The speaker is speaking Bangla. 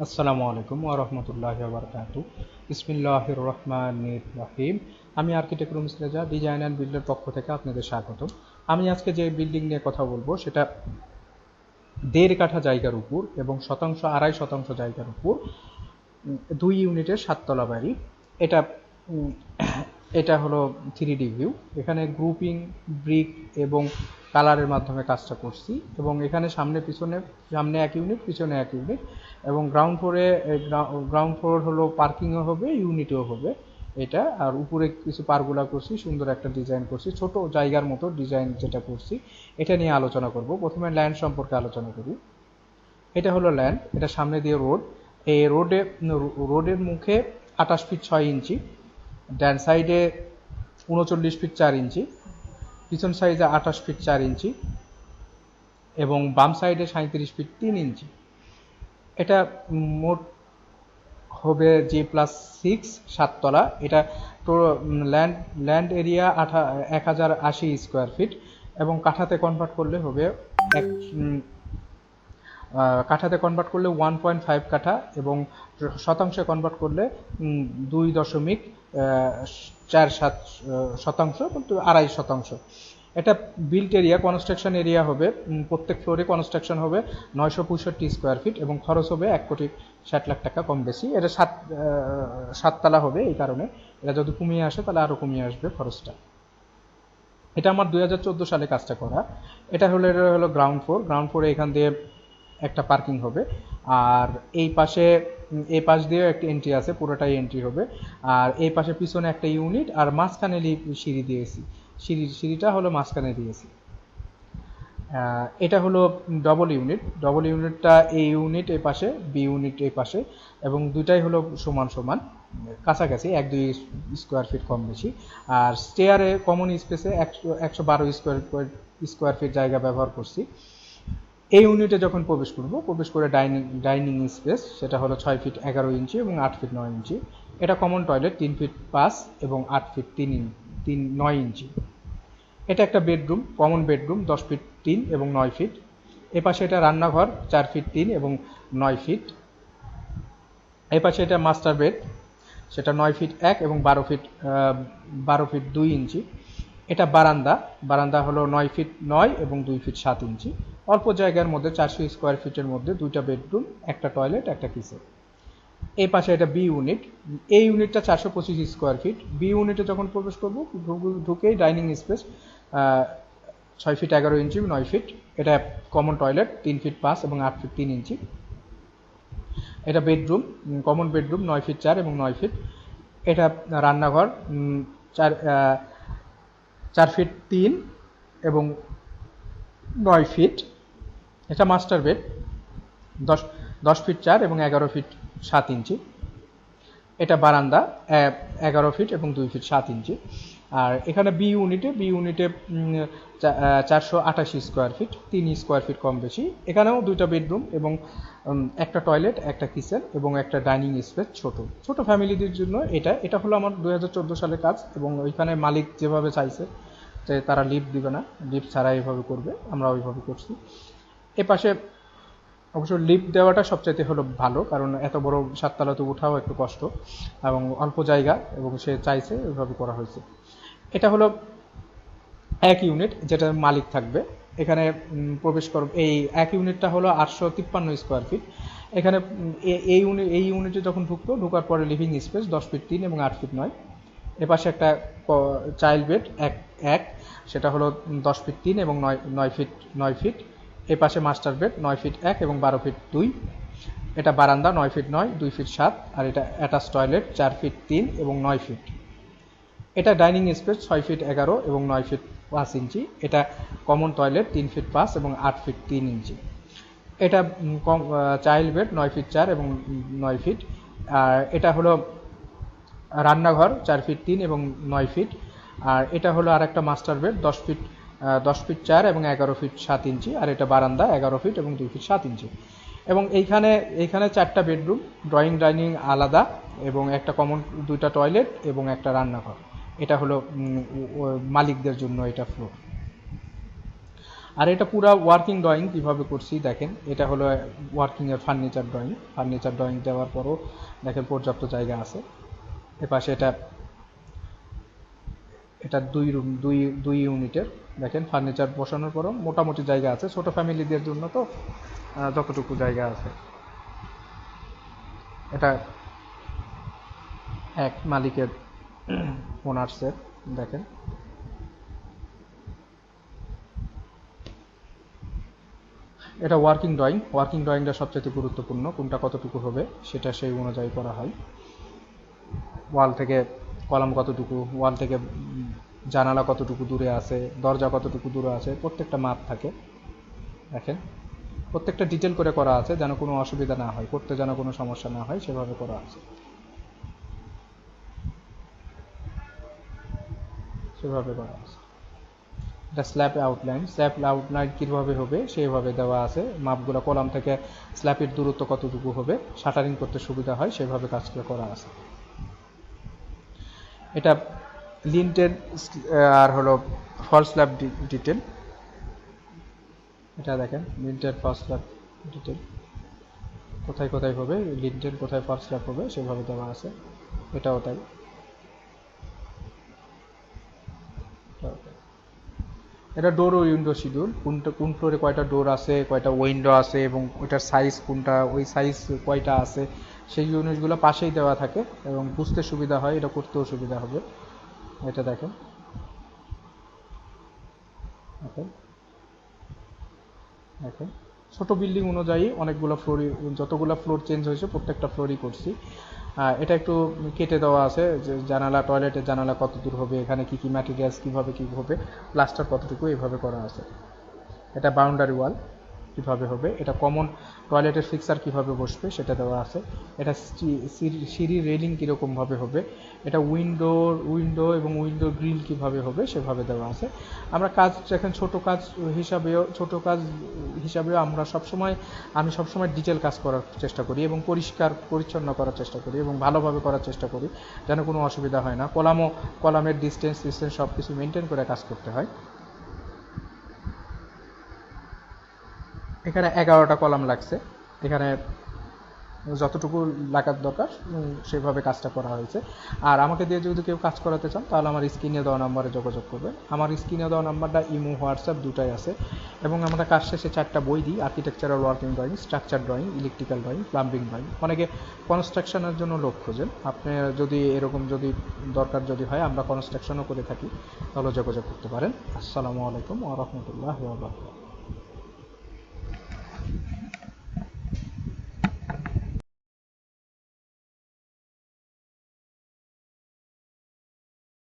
আসসালামু আলাইকুম ওয়া রাহমাতুল্লাহি ওয়া বারাকাতু বিসমিল্লাহির রহমানির রহিম। আমি architect Rumas Reza design and বিল্ডের পক্ষ থেকে আপনাদের স্বাগত আমি আজকে যে বিল্ডিং নিয়ে কথা বলব, সেটা দেড় কাঠা জায়গার উপর এবং শতাংশ, আড়াই শতাংশ জায়গার উপর দুই ইউনিটের সাততলা বাড়ি। এটা এটা হলো থ্রি ডি ভিউ এখানে গ্রুপিং ব্রিক এবং কালারের মাধ্যমে কাজটা করছি এবং এখানে সামনে পিছনে, সামনে এক ইউনিট পিছনে এক ইউনিট এবং গ্রাউন্ড ফ্লোরে গ্রাউন্ড ফ্লোর হলো পার্কিংও হবে ইউনিটও হবে এটা। আর উপরে কিছু পারগুলা করছি, সুন্দর একটা ডিজাইন করছি, ছোট জায়গার মতো ডিজাইন যেটা করছি, এটা নিয়ে আলোচনা করব। প্রথমে ল্যান্ড সম্পর্কে আলোচনা করি। এটা হলো ল্যান্ড এটা সামনে দিয়ে রোড এই রোডে রোডের মুখে আঠাশ ফিট ছয় ইঞ্চি। ডান সাইডে উনচল্লিশ ফিট চার ইঞ্চি, পিছন সাইডে আঠাশ ফিট চার ইঞ্চি এবং বাম সাইডে সাঁত্রিশ ফিট তিন ইঞ্চি। এটা মোট হবে জি প্লাস সিক্স সাততলা। এটা তো ল্যান্ড ল্যান্ড এরিয়া আঠা, এক হাজার আশি স্কোয়ার ফিট এবং কাঠাতে কনভার্ট করলে হবে এক কাঠাতে কনভার্ট করলে ওয়ান পয়েন্ট ফাইভ কাঠা এবং শতাংশে কনভার্ট করলে দুই দশমিক চার সাত শতাংশ কিন্তু আড়াই শতাংশ। এটা বিল্ট এরিয়া কনস্ট্রাকশন এরিয়া হবে প্রত্যেক ফ্লোরে কনস্ট্রাকশন হবে নয়শো পঁয়ষট্টি স্কোয়ার ফিট এবং খরচ হবে এক কোটি ষাট লাখ টাকা কম বেশি। এটা সাত সাততলা হবে এই কারণে। এটা যদি কমিয়ে আসে তাহলে আরও কমিয়ে আসবে খরচটা। এটা আমার দুই হাজার চোদ্দ সালে কাজটা করা। এটা হলো এটা হলো গ্রাউন্ড ফ্লোর গ্রাউন্ড ফ্লোরে এখান দিয়ে একটা পার্কিং হবে। আর এই পাশে এই পাশ দিয়েও একটা এন্ট্রি আছে, পুরোটাই এন্ট্রি হবে। আর এই পাশে পিছনে একটা ইউনিট আর মাঝখানে সিঁড়ি দিয়েছি। সিঁড়ি সিঁড়িটা হলো মাঝখানে দিয়েছি। এটা হলো ডবল ইউনিট ডবল ইউনিটটা এ ইউনিট এই পাশে বি ইউনিট এই পাশে, এবং দুইটাই হলো সমান সমান। কাছাকাছি, এক, দুই স্কোয়ার ফিট কম বেশি। আর স্টেয়ারে কমন স্পেসে একশো একশো বারো স্কোয়ার স্কোয়ার ফিট জায়গা ব্যবহার করছি। এই ইউনিটে যখন প্রবেশ করব, প্রবেশ করে ডাইনিং ডাইনিং স্পেস সেটা হলো ছয় ফিট এগারো ইঞ্চি এবং আট ফিট নয় ইঞ্চি। এটা কমন টয়লেট তিন ফিট পাঁচ এবং আট ফিট তিন তিন, নয় ইঞ্চি। এটা একটা বেডরুম কমন বেডরুম দশ ফিট তিন এবং নয় ফিট এ পাশে এটা রান্নাঘর, চার ফিট তিন এবং নয় ফিট এ পাশে এটা মাস্টার বেড সেটা নয় ফিট এক এবং বারো ফিট বারো ফিট দুই ইঞ্চি। এটা বারান্দা বারান্দা হলো নয় ফিট নয় এবং দুই ফিট সাত ইঞ্চি। অল্প জায়গার মধ্যে চারশো স্কোয়ার ফিটের মধ্যে দুইটা বেডরুম একটা টয়লেট একটা কিচেন এই পাশে এটা বি ইউনিট এই ইউনিটটা চারশো পঁচিশ স্কোয়ার ফিট বি ইউনিটে যখন প্রবেশ করব ঢুক- ঢুকেই ডাইনিং স্পেস ছয় ফিট এগারো ইঞ্চি নয় ফিট এটা কমন টয়লেট তিন ফিট পাঁচ এবং আট ফিট তিন ইঞ্চি এটা বেডরুম কমন বেডরুম নয় ফিট চার এবং নয় ফিট এটা রান্নাঘর চার চার ফিট তিন এবং নয় ফিট। এটা মাস্টার বেড দশ দশ ফিট চার এবং এগারো ফিট সাত ইঞ্চি। এটা বারান্দা এগারো ফিট এবং দুই ফিট সাত ইঞ্চি। আর এখানে বি ইউনিটে বি ইউনিটে চারশো আটাশি স্কোয়ার ফিট তিন স্কোয়ার ফিট কম বেশি। এখানেও দুইটা বেডরুম এবং একটা টয়লেট একটা কিচেন এবং একটা ডাইনিং স্পেস ছোট। ছোট ফ্যামিলিদের জন্য এটা এটা হলো আমার দুই সালের কাজ এবং ওইখানে মালিক যেভাবে চাইছে যে তারা লিফট দিবে না লিফট ছাড়া এইভাবে করবে আমরা ওইভাবে করছি। এ পাশে অবশ্য লিফট দেওয়াটা সবচাইতে হলো ভালো, কারণ এত বড় সাততলাতে উঠাও একটু কষ্ট, এবং অল্প জায়গা, এবং সে চাইছে ওইভাবে করা হয়েছে। এটা হলো এক ইউনিট যেটা মালিক থাকবে। এখানে প্রবেশ কর, এই এক ইউনিটটা হলো আটশো তিপ্পান্ন স্কোয়ার ফিট এখানে এই ইউনিট এই ইউনিটে যখন ঢুকতো, ঢোকার পরে লিভিং স্পেস দশ ফিট তিন এবং আট ফিট নয়। এপাশে একটা চাইল্ড বেড এক এক, সেটা হলো দশ ফিট তিন এবং নয় নয় ফিট নয় ফিট এ পাশে মাস্টার বেড নয় ফিট এক এবং বারো ফিট দুই। এটা বারান্দা, নয় ফিট নয়, দুই ফিট সাত, আর এটা অ্যাটাচ টয়লেট চার ফিট তিন এবং নয় ফিট এটা ডাইনিং স্পেস ছয় ফিট এগারো এবং নয় ফিট পাঁচ ইঞ্চি। এটা কমন টয়লেট তিন ফিট পাঁচ এবং আট ফিট তিন ইঞ্চি। এটা কম চাইল্ড বেড নয় ফিট চার এবং নয় ফিট আর এটা হলো রান্নাঘর, চার ফিট তিন এবং নয় ফিট। আর এটা হলো আর একটা মাস্টার বেড, দশ ফিট দশ ফিট চার এবং এগারো ফিট সাত ইঞ্চি। আর এটা বারান্দা, এগারো ফিট এবং দুই ফিট সাত ইঞ্চি। এবং এইখানে এইখানে চারটা বেডরুম, ড্রয়িং, ডাইনিং আলাদা এবং একটা কমন, দুইটা টয়লেট এবং একটা রান্নাঘর। এটা হলো মালিকদের জন্য এটা ফ্লোর আর এটা পুরো ওয়ার্কিং ড্রয়িং কীভাবে করছি দেখেন। এটা হলো ওয়ার্কিং এর ফার্নিচার ড্রয়িং ফার্নিচার ড্রয়িং দেওয়ার পরও দেখেন পর্যাপ্ত জায়গা আছে। এপাশে এটা এটা দুই রুম দুই দুই ইউনিটের দেখেন ফার্নিচার বসানোর পরও মোটামুটি জায়গা আছে। ছোট ফ্যামিলিদের জন্য তো যতটুকু জায়গা আছে। এটা এক মালিকের ওনার্সের দেখেন। এটা ওয়ার্কিং ড্রয়িং ওয়ার্কিং ড্রয়িংটা সবচেয়ে গুরুত্বপূর্ণ, কোনটা কতটুকু হবে, সেটা সেই অনুযায়ী করা হয়। ওয়াল থেকে কলাম কতটুকু, ওয়াল থেকে জানালা কতটুকু দূরে আছে, দরজা কতটুকু দূরে আছে, প্রত্যেকটা মাপ থাকে। দেখেন, প্রত্যেকটা ডিটেল করে করা আছে যেন কোনো অসুবিধা না হয়, করতে যেন কোনো সমস্যা না হয়, সেভাবে করা আছে। সেভাবে করা আছে। এটা স্ল্যাব আউটলাইন স্ল্যাব আউটলাইন কীভাবে হবে, সেইভাবে দেওয়া আছে। মাপগুলো কলাম থেকে স্ল্যাপের দূরত্ব কতটুকু হবে শাটারিং করতে সুবিধা হয়, সেভাবে কাজটা করা আছে। এটা লিন্টের আর হলো ফল স্ল্যাব ডিটেল এটা দেখেন লিন্টের ফল স্ল্যাব ডিটেল কোথায় কোথায় হবে লিন্টের কোথায় ফল স্ল্যাব হবে, সেভাবে দেওয়া আছে। এটাও তাই। এটা ডোর ও উইন্ডো শিডিউল কোনটা কোন ফ্লোরে কয়টা ডোর আছে, কয়টা উইন্ডো আছে, এবং ওইটার সাইজ কোনটা, ওই সাইজ কয়টা আছে সেই জিনিসগুলো পাশেই দেওয়া থাকে এবং বুঝতে সুবিধা হয়, এটা করতেও সুবিধা হবে। এটা দেখেন। দেখেন। ছোট বিল্ডিং অনুযায়ী অনেকগুলো ফ্লোরই যতগুলো ফ্লোর চেঞ্জ হয়েছে প্রত্যেকটা ফ্লোরই করছি। এটা একটু কেটে দেওয়া আছে যে জানালা, টয়লেটের জানালা কত দূর হবে, এখানে কি কি ম্যাটেরিয়ালস কীভাবে কি হবে প্লাস্টার কতটুকু এইভাবে করা আছে। এটা বাউন্ডারি ওয়াল কীভাবে হবে? এটা কমন টয়লেটের ফিক্সার কীভাবে বসবে সেটা দেওয়া আছে। এটা সিঁড়ি- রেলিং কীরকমভাবে হবে? এটা উইন্ডোর উইন্ডো এবং উইন্ডো গ্রিল কীভাবে হবে সেভাবে দেওয়া আছে। আমরা কাজ, এখন ছোট কাজ হিসাবেও, ছোট কাজ হিসাবেও আমরা সবসময়, আমি সবসময় ডিটেল কাজ করার চেষ্টা করি এবং পরিষ্কার, পরিচ্ছন্ন করার চেষ্টা করি এবং ভালোভাবে করার চেষ্টা করি, যেন কোনো অসুবিধা হয় না। কলামও, কলামের ডিস্টেন্স ডিস্টেন্স সব কিছু মেনটেন করে কাজ করতে হয়। এখানে এগারোটা কলাম লাগছে। এখানে যতটুকু লাগার দরকার সেভাবে কাজটা করা হয়েছে। আর আমাকে দিয়ে যদি কেউ কাজ করাতে চান, তাহলে আমার স্ক্রিনে দেওয়া নাম্বারে যোগাযোগ করবেন। আমার স্ক্রিনে দেওয়া নাম্বারটা ইমো, হোয়াটসঅ্যাপ দুটাই আছে। এবং আমরা কাজ শেষে চারটা বই দিই architectural working drawing structure drawing electrical drawing plumbing drawing অনেকে কনস্ট্রাকশনের জন্য লোক খোঁজেন। আপনি যদি এরকম যদি দরকার যদি হয়, আমরা কনস্ট্রাকশনও করে থাকি, তাহলে যোগাযোগ করতে পারেন। আসসালামু আলাইকুম ওয়া রাহমাতুল্লাহি ওয়া বারাকাতুহু।